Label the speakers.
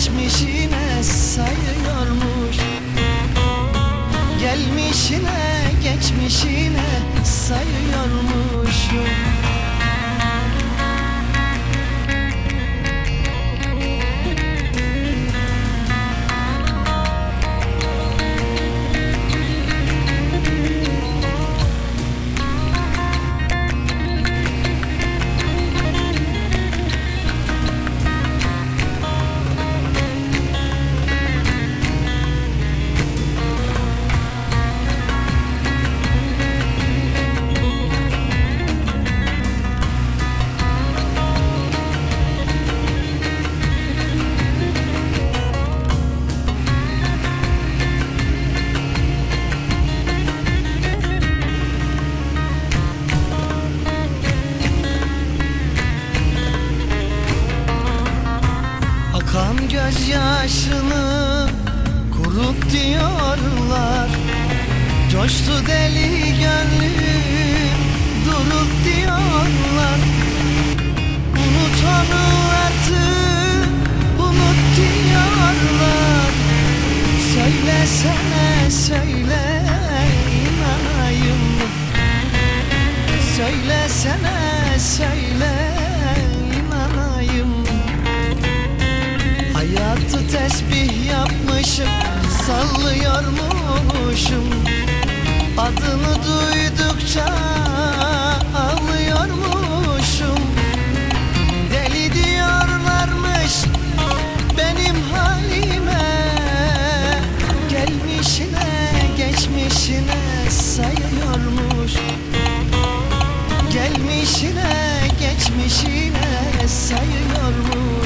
Speaker 1: geçmişine sayıyormuş. Gelmişine geçmişine sayıyormuş Akan gözyaşını kurut diyorlar. Coştu deli gönlüm durut diyorlar. Unut onu artık unut diyorlar. Söylesene söyle inanayım. Söylesene Sallanıyormuşum, sallıyormuşum Adını duydukça ağlıyormuşum Deli diyorlarmış benim halime. Gelmişine geçmişine sayıyormuş Gelmişine geçmişine sayıyormuş